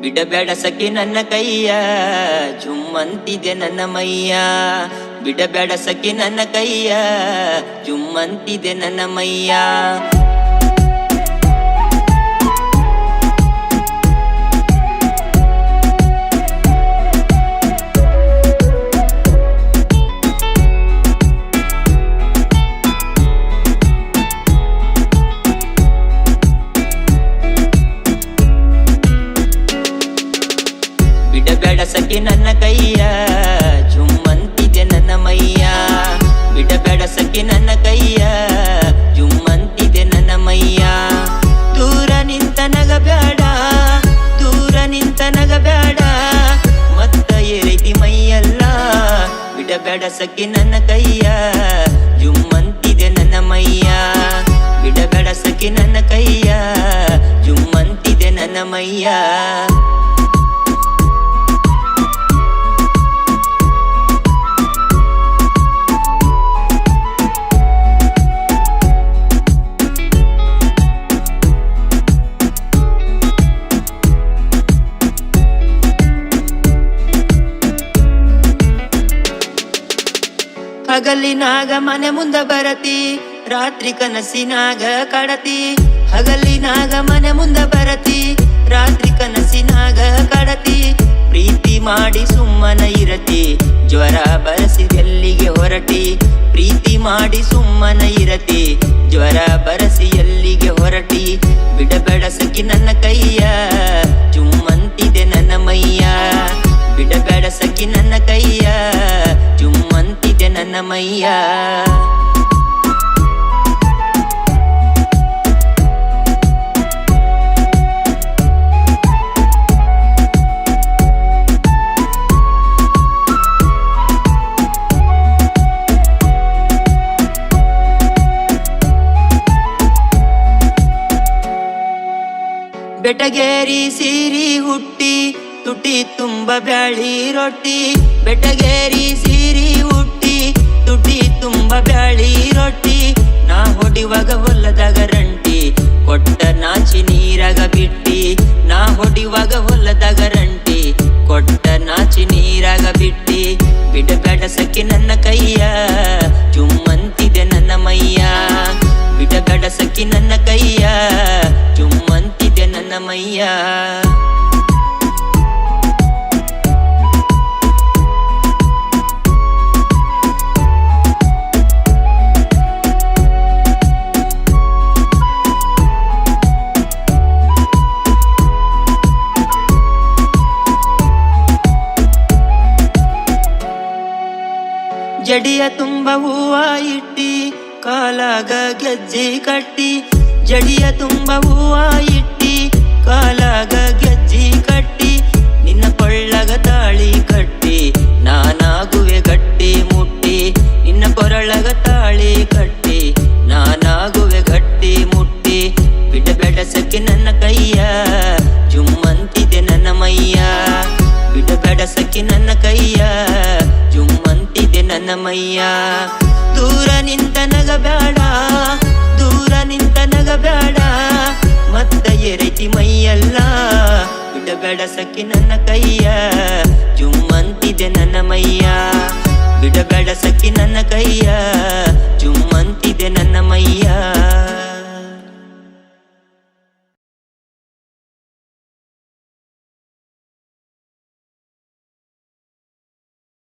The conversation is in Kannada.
ಬಿಡಬೇಡ ಸಖಿ ನನ್ನ ಕೈಯ ಜುಮ್ಮಂತಿದೆ ನನ್ನ ಮೈಯ. ಬಿಡಬೇಡ ಸಖಿ ನನ್ನ ಕೈಯ ಜುಮ್ಮಂತಿದೆ ನನ್ನ ಮೈಯ. ಬಿಡಬೇಡ ಸಖಿ ನನ್ನ ಕೈಯ. ಜುಮ್ಮಂತಿದೆ ನನ್ನ ಮೈಯ. ಸಕಿ ನನ್ನ ಕೈಯ. ಜುಮ್ಮಂತಿದೆ ನನ್ನ ಮೈಯ. ಹಗಲಿನಾಗ ಮನೆ ಮುಂದ ಬರತಿ, ರಾತ್ರಿ ಕನಸಿನಾಗ ಕಡತಿ. ಹಗಲಿನಾಗ ಮನೆ ಮುಂದ ಬರತಿ, ರಾತ್ರಿ ಕನಸಿನಾಗ ಕಡತಿ. ಪ್ರೀತಿ ಮಾಡಿ ಸುಮ್ಮನ ಇರತಿ, ಜ್ವರ ಬರಸಿ ಎಲ್ಲಿಗೆ ಹೊರಟಿ. ಪ್ರೀತಿ ಮಾಡಿ ಸುಮ್ಮನ ಇರತಿ, ಜ್ವರ ಬರಸಿ ಎಲ್ಲಿಗೆ ಹೊರಟಿ. ಬಿಡಬೇಡ ಸಖಿ ನನ್ನ ಕೈಯ, ಚುಮ್ಮಂತಿದೆ ನನ್ನ ಮೈಯ. ಬಿಡಬೇಡ ಸಖಿ ನನ್ನ ಕೈಯ. ಚುಮ್ಮಂತಿದೆ ನನ್ನ ಮೈಯ ಬೆಟಗೇರಿ ಸೀರಿ ಹುಟ್ಟಿ ತುಟಿ ತುಂಬ ಬ್ಯಾಳಿ ರೊಟ್ಟಿ. ಬೆಟಗೇರಿ ನಾಚಿ ನೀರಾಗ ಬಿಟ್ಟಿ, ನಾ ಹೊಡಿವಾಗ ಹೊಲದಾಗ ರಂಟಿ. ಕೊಟ್ಟ ನಾಚಿ ನೀರಾಗ ಬಿಟ್ಟಿ ಬಿಡಬೇಡ ಸಕ್ಕಿ ನನ್ನ ಕೈಯ. ಚುಮ್ಮಂತಿದೆ ನನ್ನ ಮೈಯ ಬಿಡಬೇಡ ಸಕ್ಕಿ ನನ್ನ ಕೈಯ. ಚುಮ್ಮಂತಿದೆ ನನ್ನ ಮೈಯ. ಜಡಿಯ ತುಂಬ ಹೂವ ಇಟ್ಟಿ, ಕಾಲಾಗ ಗೆಜ್ಜೆ ಕಟ್ಟಿ, ಜಡಿಯ ತುಂಬ ಹೂವ ಇಟ್ಟಿ, ಕಾಲಾಗ ಗೆಜ್ಜಿ ಕಟ್ಟಿ, ನಿನ್ನ ಕೊಳ್ಳಗ ತಾಳಿ ಕಟ್ಟಿ, ನಾನಾಗುವೆ ಗಟ್ಟಿ ಮುಟ್ಟಿ, ನಿನ್ನ ಕೊರಳಗ ತಾಳಿ ಕಟ್ಟಿ, ನಾನಾಗುವೆ ಗಟ್ಟಿ ಮುಟ್ಟಿ ಬಿಡಬೇಡ ಬೆಡಸಕ್ಕೆ ನನ್ನ ಕೈಯ, ಜುಮ್ಮಂತಿದೆ ನನ್ನ ಮೈಯ ಬಿಡಬೇಡ ಬೆಡಸಕ್ಕೆ ನನ್ನ ಕೈಯ. ಜುಮ್ಮಂತಿದೆ ನನ್ನ ಮೈಯ ದೂರ ನಿಂತ ನಗಬೇಡ, ದೂರ ನಿಂತ ನಗಬೇಡ. ಮತ್ತ ಎರಿತಿ ಮೈಯಲ್ಲ, ಬಿಡಬೇಡ ಸಖಿ ನನ್ನ ಕೈಯ. ಜುಮ್ಮಂತಿದೆ ನನ್ನ ಮೈಯ, ಬಿಡಬೇಡ ಸಖಿ ನನ್ನ ಕೈಯ.